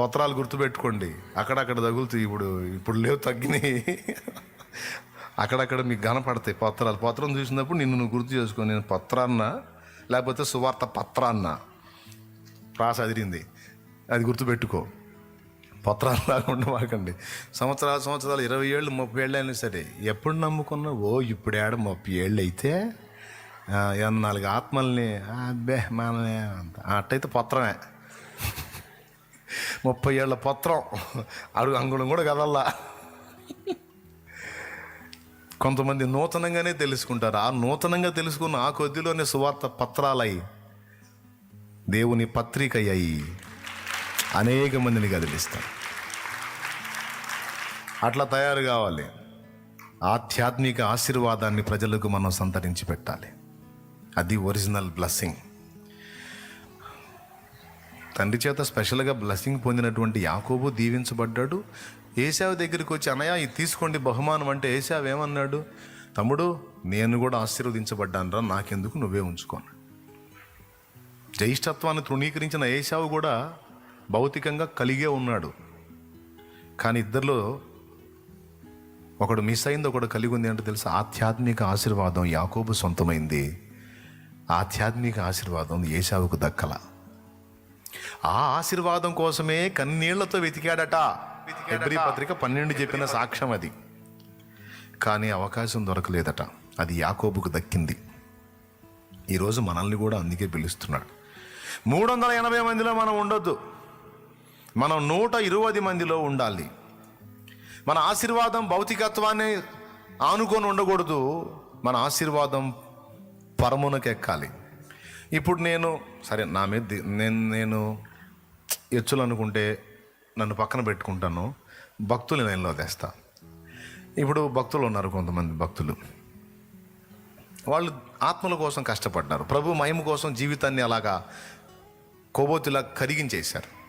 పత్రాలు గుర్తుపెట్టుకోండి. అక్కడక్కడ తగులుతాయి ఇప్పుడు ఇప్పుడు లేవు తగ్గినాయి. అక్కడక్కడ మీకు కనపడతాయి పత్రాలు. పత్రం చూసినప్పుడు నిన్ను నువ్వు గుర్తు చేసుకో నేను పత్రాన్న లేకపోతే సువార్త పత్రాన్న. రాసి అదిరింది. అది గుర్తుపెట్టుకో. పత్రాలు రాకుండా మాకండి సంవత్సరాలు సంవత్సరాలు ఇరవై ఏళ్ళు ముప్పై ఏళ్ళు అయినా సరే ఎప్పుడు నమ్ముకున్నా ఓ ఇప్పుడు ఏడ ముప్పై ఏళ్ళు అయితే నాలుగు ఆత్మల్ని అబ్బే మన అంత. అట్టయితే పత్రమే. ముప్పై ఏళ్ళ పత్రం. అడుగు అంగుళం కూడా కదల్లా. కొంతమంది నూతనంగానే తెలుసుకుంటారు. ఆ నూతనంగా తెలుసుకున్న ఆ కొద్దిలోనే సువార్త పత్రాలయ్యి దేవుని పత్రిక అయ్యాయి అనేక మందిని కదిలిస్తారు. అట్లా తయారు కావాలి. ఆధ్యాత్మిక ఆశీర్వాదాన్ని ప్రజలకు మనం సంతరించి పెట్టాలి అది ఒరిజినల్ బ్లెస్సింగ్. తండ్రి చేత స్పెషల్గా బ్లెస్సింగ్ పొందినటువంటి యాకోబు దీవించబడ్డాడు. ఏసావు దగ్గరికి వచ్చి అనయా ఇది తీసుకోండి బహుమానం. అంటే ఏసావు ఏమన్నాడు? తమ్ముడు నేను కూడా ఆశీర్వదించబడ్డాను రా నాకెందుకు నువ్వే ఉంచుకోను జ్యేష్ఠత్వాన్ని తృణీకరించిన ఏసావు కూడా భౌతికంగా కలిగే ఉన్నాడు. కానీ ఇద్దరిలో ఒకడు మిస్ అయింది ఒకడు కలిగి ఉంది అంటే తెలుసు? ఆధ్యాత్మిక ఆశీర్వాదం యాకోబు సొంతమైంది. ఆధ్యాత్మిక ఆశీర్వాదం ఏసావుకు దక్కల. ఆ ఆశీర్వాదం కోసమే కన్నీళ్ళతో వెతికాడట. హెబ్రీ పత్రిక పన్నెండు చెప్పిన సాక్ష్యం అది. కానీ అవకాశం దొరకలేదట. అది యాకోబుకు దక్కింది. ఈరోజు మనల్ని కూడా అందుకే పిలుస్తున్నాడు. మూడు వందల ఎనభై మందిలో మనం ఉండొద్దు. మనం నూట ఇరవై మందిలో ఉండాలి. మన ఆశీర్వాదం భౌతికత్వాన్ని ఆనుకొని ఉండకూడదు. మన ఆశీర్వాదం పరమునకు ఎక్కాలి ఇప్పుడు నేను సరే నా మీద నేను నేను ఎచ్చులు అనుకుంటే నన్ను పక్కన పెట్టుకుంటాను. భక్తులు నేను తెస్తా. ఇప్పుడు భక్తులు ఉన్నారు కొంతమంది భక్తులు. వాళ్ళు ఆత్మల కోసం కష్టపడ్డారు. ప్రభు మహిమ కోసం జీవితాన్ని అలాగా కొవ్వొత్తిలా కరిగించేశారు.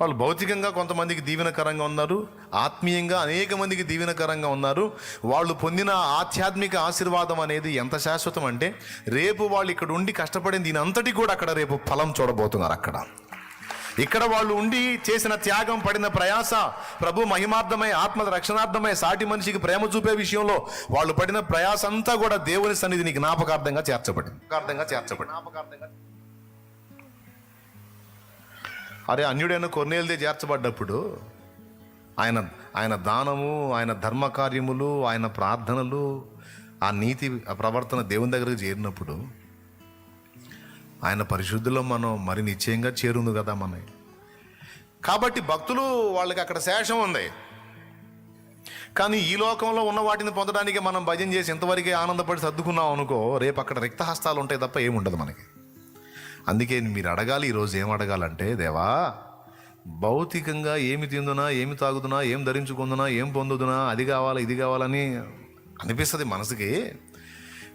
వాళ్ళు భౌతికంగా కొంతమందికి దీవెనకరంగా ఉన్నారు ఆత్మీయంగా అనేక మందికి దీవెనకరంగా ఉన్నారు. వాళ్ళు పొందిన ఆధ్యాత్మిక ఆశీర్వాదం అనేది ఎంత శాశ్వతం అంటే రేపు వాళ్ళు ఇక్కడ ఉండి కష్టపడిన దీని అంతటి కూడా అక్కడ రేపు ఫలం చూడబోతున్నారు అక్కడ. ఇక్కడ వాళ్ళు ఉండి చేసిన త్యాగం పడిన ప్రయాస ప్రభు మహిమార్థమై ఆత్మ రక్షణార్థమై సాటి మనిషికి ప్రేమ చూపే విషయంలో వాళ్ళు పడిన ప్రయాస అంతా కూడా దేవుని సన్నిధిని జ్ఞాపకార్థంగా చేర్చబడింది. జ్ఞాపకార్థంగా చేర్చబడింది. అరే అన్యుడైన కొన్నేళ్ళదే చేర్చబడ్డప్పుడు ఆయన ఆయన దానము ఆయన ధర్మకార్యములు ఆయన ప్రార్థనలు ఆ నీతి ఆ ప్రవర్తన దేవుని దగ్గరకు చేరినప్పుడు ఆయన పరిశుద్ధిలో మనం మరి నిశ్చయంగా చేరుంది కదా మన కాబట్టి భక్తులు వాళ్ళకి అక్కడ శేషం ఉంది. కానీ ఈ లోకంలో ఉన్న వాటిని పొందడానికి మనం భజన చేసి ఇంతవరకే ఆనందపడి సర్దుకున్నాం అనుకో రేపు అక్కడ రిక్తహస్తాలు ఉంటాయి తప్ప ఏముండదు మనకి. అందుకే మీరు అడగాలి ఈరోజు ఏం అడగాలంటే దేవా భౌతికంగా ఏమి తిందునా ఏమి తాగుదునా ఏం ధరించుకుందునా ఏం పొందుదునా అది కావాలా ఇది కావాలని అనిపిస్తుంది మనసుకి.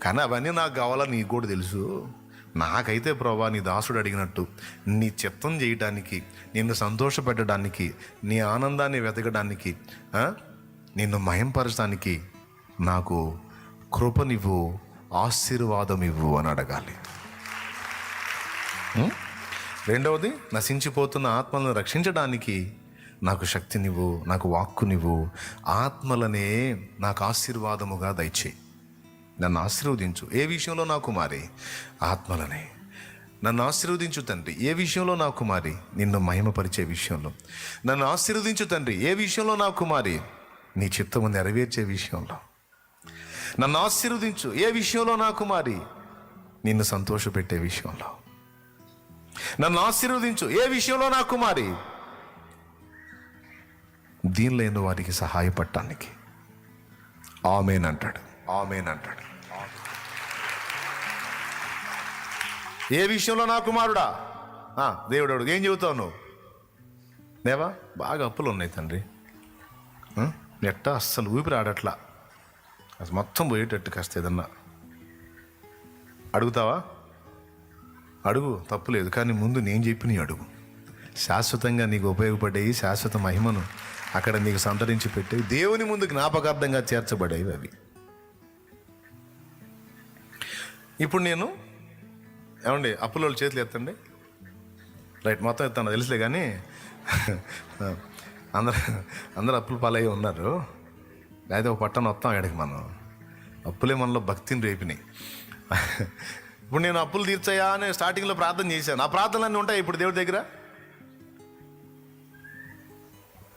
కానీ అవన్నీ నాకు కావాలా నీకు కూడా తెలుసు. నాకైతే ప్రభా నీ దాసుడు అడిగినట్టు నీ చిత్తం చేయడానికి నిన్ను సంతోషపెట్టడానికి నీ ఆనందాన్ని వెతకడానికి నిన్ను మయంపరచడానికి నాకు కృపనివ్వు ఆశీర్వాదం ఇవ్వు అని అడగాలి. రెండవది నశించిపోతున్న ఆత్మలను రక్షించడానికి నాకు శక్తినివ్వు నాకు వాక్కునివ్వు. ఆత్మలనే నాకు ఆశీర్వాదముగా దయచేయి. నన్ను ఆశీర్వదించు. ఏ విషయంలో నా కుమారి? ఆత్మలనే. నన్ను ఆశీర్వదించు తండ్రి. ఏ విషయంలో నా కుమారి? నిన్ను మహిమపరిచే విషయంలో. నన్ను ఆశీర్వదించు తండ్రి. ఏ విషయంలో నా కుమారి? నీ చిత్తము నెరవేర్చే విషయంలో. నన్ను ఆశీర్వదించు. ఏ విషయంలో నా కుమారి? నిన్ను సంతోషపెట్టే విషయంలో. నన్ను ఆశీర్వదించు. ఏ విషయంలో నా కుమారి? దీనిలో లేని వారికి సహాయపడటానికి. ఆమెన్ అంటాడు ఆమెన్ అంటాడు ఏ విషయంలో నా కుమారుడా? ఆ, దేవుడు అడుగు, ఏం చెబుతావు నువ్వు? దేవా బాగా అప్పులు ఉన్నాయి తండ్రి. ఎట్టా అస్సలు ఊపిరి ఆడట్లా అసలు మొత్తం పోయేటట్టు కాస్త ఏదన్నా. అడుగుతావా? అడుగు తప్పులేదు కానీ ముందు నేను చెప్పి నీ అడుగు. శాశ్వతంగా నీకు ఉపయోగపడేవి శాశ్వత మహిమను అక్కడ నీకు సంతరించి పెట్టేవి దేవుని ముందు జ్ఞాపకార్థంగా చేర్చబడేవి అవి. ఇప్పుడు నేను ఏమండి అప్పుల చేతులు ఎత్తండి. రైట్ మొత్తం ఎత్తాను తెలుసులే కానీ అందరు అందరు అప్పులు పాలయ్యి ఉన్నారు. లేదా ఒక పట్టణం వస్తాం అక్కడికి మనం. అప్పులే మనలో భక్తిని రేపినాయి. ఇప్పుడు నేను అప్పులు తీర్చాయా అని స్టార్టింగ్లో ప్రార్థన చేశాను. ఆ ప్రార్థనలన్నీ ఉంటాయి ఇప్పుడు దేవుడి దగ్గర?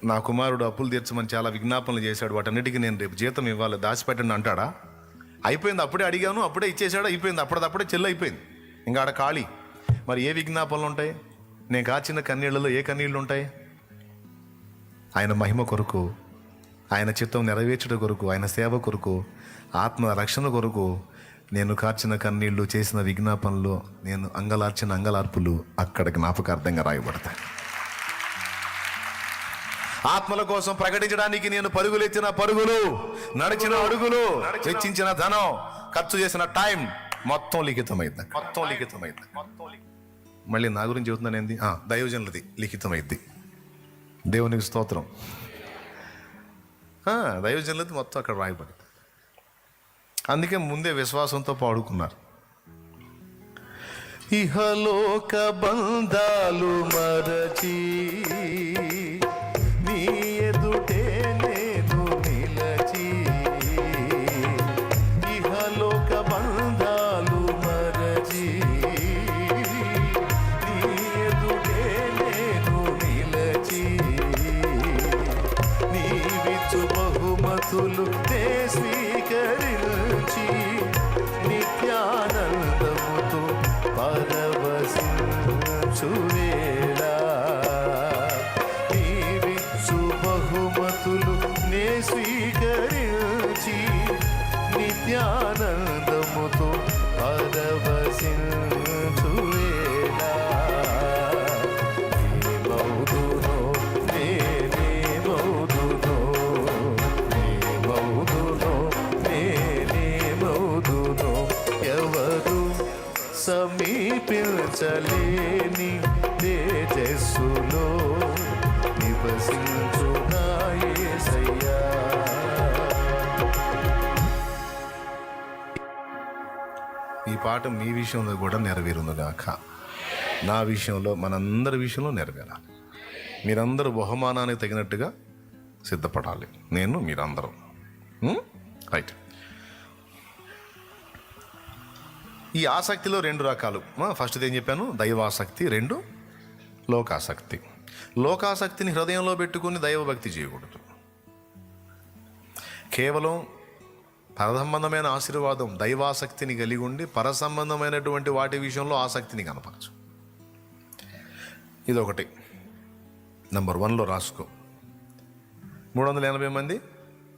నా కుమారుడు అప్పులు తీర్చమని చాలా విజ్ఞాపనలు చేశాడు. వాటన్నిటికీ నేను రేపు జీతం ఇవ్వాలి. దాచిపెట్టండి అంటాడా? అయిపోయింది. అప్పుడే అడిగాను. అప్పుడే ఇచ్చేసాడు అయిపోయింది. అప్పటిదప్పుడే చెల్లి అయిపోయింది. ఇంకా ఆడ ఖాళీ. మరి ఏ విజ్ఞాపనలు ఉంటాయి? నేను కాచిన కన్నీళ్ళలో ఏ కన్నీళ్ళు ఉంటాయి? ఆయన మహిమ కొరకు ఆయన చిత్తం నెరవేర్చుట కొరకు ఆయన సేవ కొరకు ఆత్మ రక్షణ కొరకు నేను కార్చిన కన్నీళ్ళు చేసిన విజ్ఞాపనలు నేను అంగలార్చిన అంగలార్పులు అక్కడ జ్ఞాపకార్థంగా రాయబడతాయి. ఆత్మల కోసం ప్రకటించడానికి నేను పరుగులెత్తిన పరుగులు నడిచిన అడుగులు వెచ్చించిన ధనం ఖర్చు చేసిన టైం మొత్తం లిఖితమైంది మొత్తం లిఖితమైంది మళ్ళీ నా గురించి చెబుతున్నాను ఏంది? ఆ, దైవజనులది లిఖితమైంది. దేవునికి స్తోత్రం. దైవజనులది మొత్తం అక్కడ రాయబడింది అందుకే ముందే విశ్వాసంతో పాడుకున్నారు. ఇహలోక బంధాలు మరచి నీ ఎదుటే నేను నిలచి ఇహలోక బంధాలు మరచి నీ ఎదుటే నేను నిలచి నీవిచ్చు బహుమతులు నే సమీపించలేని తేజస్సులో నివసించున్నాయేసయ్యా ఈ పాట మీ విషయంలో కూడా నెరవేరునుగాక. నా విషయంలో మనందరి విషయంలో నెరవేరాలి. మీరందరూ బహుమానానికి తగినట్టుగా సిద్ధపడాలి. నేను మీరందరూ. రైట్. ఈ ఆసక్తిలో రెండు రకాలు. ఫస్ట్ ఏం చెప్పాను? దైవాసక్తి రెండు లోకాసక్తి. లోకాసక్తిని హృదయంలో పెట్టుకుని దైవభక్తి చేయకూడదు. కేవలం పరసంబంధమైన ఆశీర్వాదం దైవాసక్తిని కలిగి ఉండి పరసంబంధమైనటువంటి వాటి విషయంలో ఆసక్తిని కనపరచు. ఇదొకటి. నంబర్ వన్లో రాసుకో. మూడు వందల ఎనభై మంది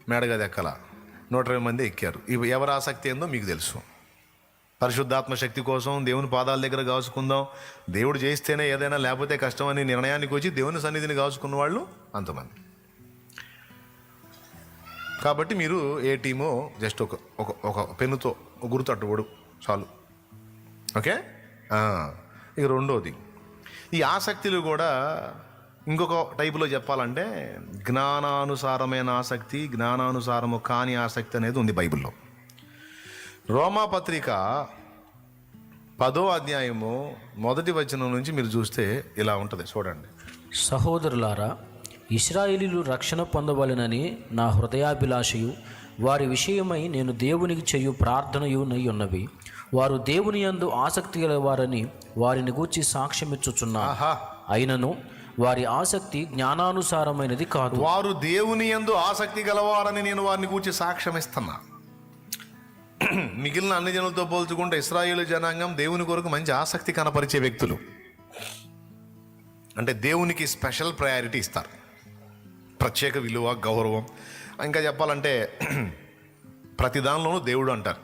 మేడగది ఎక్కల. నూట ఇరవై మంది ఎక్కారు. ఇవి ఎవరి ఆసక్తి ఏందో మీకు తెలుసు. పరిశుద్ధాత్మ శక్తి కోసం దేవుని పాదాల దగ్గర కాసుకుందాం దేవుడు చేస్తేనే ఏదైనా లేకపోతే కష్టం అని నిర్ణయానికి వచ్చి దేవుని సన్నిధిని కాసుకున్న వాళ్ళు అంతమంది. కాబట్టి మీరు ఏ టీమో జస్ట్ ఒక ఒక ఒక పెన్నుతో ఒక చాలు. ఓకే? ఇక రెండోది. ఈ ఆసక్తులు కూడా ఇంకొక టైపులో చెప్పాలంటే జ్ఞానానుసారమైన ఆసక్తి జ్ఞానానుసారము కాని ఆసక్తి అనేది ఉంది బైబిల్లో. రోమా పత్రిక పదో అధ్యాయము మొదటి వచనం నుంచి మీరు చూస్తే ఇలా ఉంటుంది చూడండి. సహోదరులారా ఇస్రాయేలీలు రక్షణ పొందవలెనని నా హృదయాభిలాషయు వారి విషయమై నేను దేవునికి చేయు ప్రార్థనయు నై ఉన్నవి వారు దేవుని యందు ఆసక్తి గలవారని వారిని గూర్చి సాక్ష్యమిచ్చుచున్నా. అయినను వారి ఆసక్తి జ్ఞానానుసారమైనది కాదు. వారు దేవుని యందు ఆసక్తి గలవారని నేను వారిని కూర్చి సాక్ష్యం ఇస్తున్నా మిగిలిన అన్ని జనులతో పోల్చుకుంటే ఇస్రాయేల్ జనాంగం దేవుని కొరకు మంచి ఆసక్తి కనపరిచే వ్యక్తులు. అంటే దేవునికి స్పెషల్ ప్రయారిటీ ఇస్తారు. ప్రత్యేక విలువ గౌరవం. ఇంకా చెప్పాలంటే ప్రతి దానిలోనూ దేవుడు అంటారు.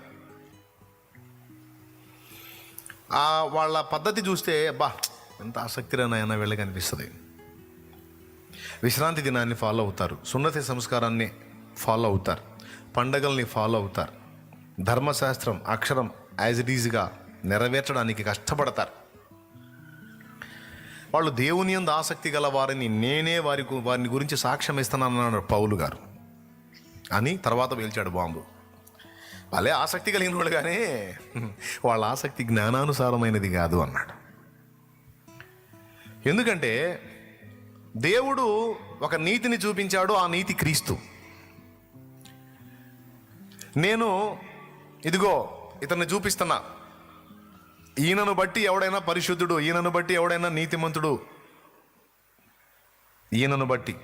ఆ వాళ్ళ పద్ధతి చూస్తే బా ఎంత ఆసక్తిరానాయన వీళ్ళకి అనిపిస్తుంది. విశ్రాంతి దినాన్ని ఫాలో అవుతారు. సున్నతి సంస్కారాన్ని ఫాలో అవుతారు. పండగల్ని ఫాలో అవుతారు. ధర్మశాస్త్రం అక్షరం యాజ్ ఇట్ ఈజ్గా నెరవేర్చడానికి కష్టపడతారు. వాళ్ళు దేవుని ఎందు ఆసక్తి గల వారిని నేనే వారి వారిని గురించి సాక్ష్యం ఇస్తానన్నాడు పౌలు గారు. అని తర్వాత పేల్చాడు బాంబు. వాళ్ళే ఆసక్తి కలిగిన వాళ్ళు కానీ వాళ్ళ ఆసక్తి జ్ఞానానుసారమైనది కాదు అన్నాడు. ఎందుకంటే దేవుడు ఒక నీతిని చూపించాడు ఆ నీతి క్రీస్తు. నేను ఇదిగో ఇతన్ని చూపిస్తున్నా. ఈయనను బట్టి ఎవడైనా పరిశుద్ధుడు ఈయనను బట్టి ఎవడైనా నీతిమంతుడు. ఈయనను బట్టి.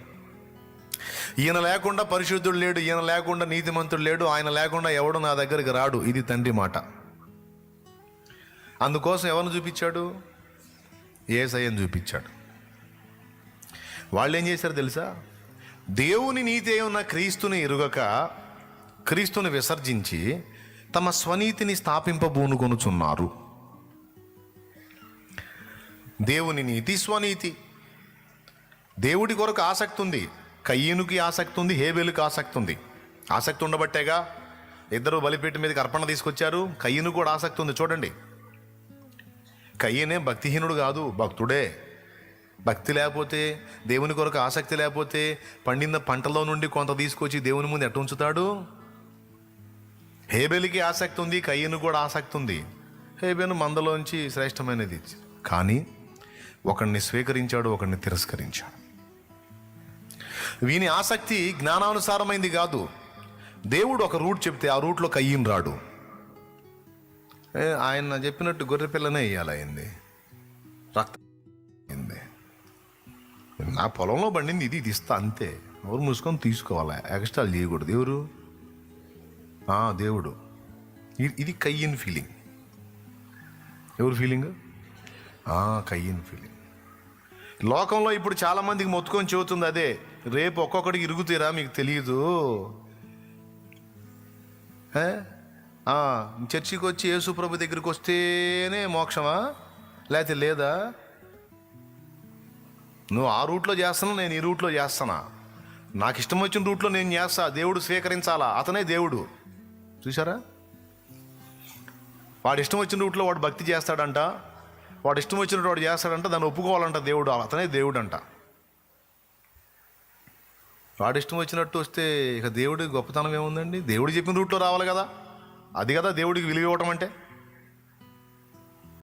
ఈయన లేకుండా పరిశుద్ధుడు లేడు ఈయన లేకుండా నీతిమంతుడు లేడు ఆయన లేకుండా ఎవడు నా దగ్గరికి రాడు ఇది తండ్రి మాట. అందుకోసం ఎవరిని చూపించాడు? ఏసయ్యను చూపించాడు. వాళ్ళు ఏం చేశారు తెలుసా? దేవుని నీతి ఉన్న క్రీస్తుని ఎరుగక క్రీస్తుని విసర్జించి తమ స్వనీతిని స్థాపింపబూనుకొనుచున్నారు. దేవుని నీతి స్వనీతి. దేవుడి కొరకు ఆసక్తి ఉంది కయ్యనుకి ఆసక్తి ఉంది హేబేలుకి ఆసక్తి ఉంది ఆసక్తి ఉండబట్టేగా ఇద్దరు బలిపీఠ మీదకి అర్పణ తీసుకొచ్చారు కయ్యను కూడా ఆసక్తి ఉంది చూడండి. కయ్యనే భక్తిహీనుడు కాదు భక్తుడే. భక్తి లేకపోతే దేవుని కొరకు ఆసక్తి లేకపోతే పండిన పంటలో నుండి కొంత తీసుకొచ్చి దేవుని ముందు ఎట్ట ఉంచుతాడు? హేబెలికి ఆసక్తి ఉంది కయ్యను కూడా ఆసక్తి ఉంది. హేబెను మందలోంచి శ్రేష్టమైనది. కానీ ఒకడిని స్వీకరించాడు ఒకడిని తిరస్కరించాడు. వీని ఆసక్తి జ్ఞానానుసారమైంది కాదు. దేవుడు ఒక రూట్ చెప్తే ఆ రూట్లో కయ్యను రాడు. ఆయన చెప్పినట్టు గొర్రె పిల్లనే వేయాలి అయింది. రక్తం అయింది. నా పొలంలో పండింది ఇది ఇది ఇస్తా అంతే. ఎవరు మూసుకొని తీసుకోవాలి ఎక్స్ట్రా చేయకూడదు ఎవరు? దేవుడు. ఇది- ఇది కయ్యన్ ఫీలింగ్. ఎవరు ఫీలింగ్? కయ్యన్ ఫీలింగ్. లోకంలో ఇప్పుడు చాలా మందికి మొత్తుకొని చెబుతుంది అదే రేపు ఒక్కొక్కడికి ఇరుగుతీరా మీకు తెలియదు చర్చికి వచ్చి యేసుప్రభు దగ్గరికి వస్తేనే మోక్షమా? లేకపోతే లేదా? నువ్వు ఆ రూట్లో చేస్తాను నేను ఈ రూట్లో చేస్తానా నాకు ఇష్టం వచ్చిన రూట్లో నేను చేస్తా దేవుడు స్వీకరించాలా? అతనే దేవుడు. చూసారా వాడు ఇష్టం వచ్చిన రూట్లో వాడు భక్తి చేస్తాడంట వాడు ఇష్టం వచ్చినట్టు వాడు చేస్తాడంట దాన్ని ఒప్పుకోవాలంట దేవుడు అతనే దేవుడు అంట వాడు ఇష్టం వచ్చినట్టు వస్తే ఇక దేవుడి గొప్పతనం ఏముందండి? దేవుడు చెప్పిన రూట్లో రావాలి కదా. అది కదా దేవుడికి విలువ ఇవ్వటం అంటే.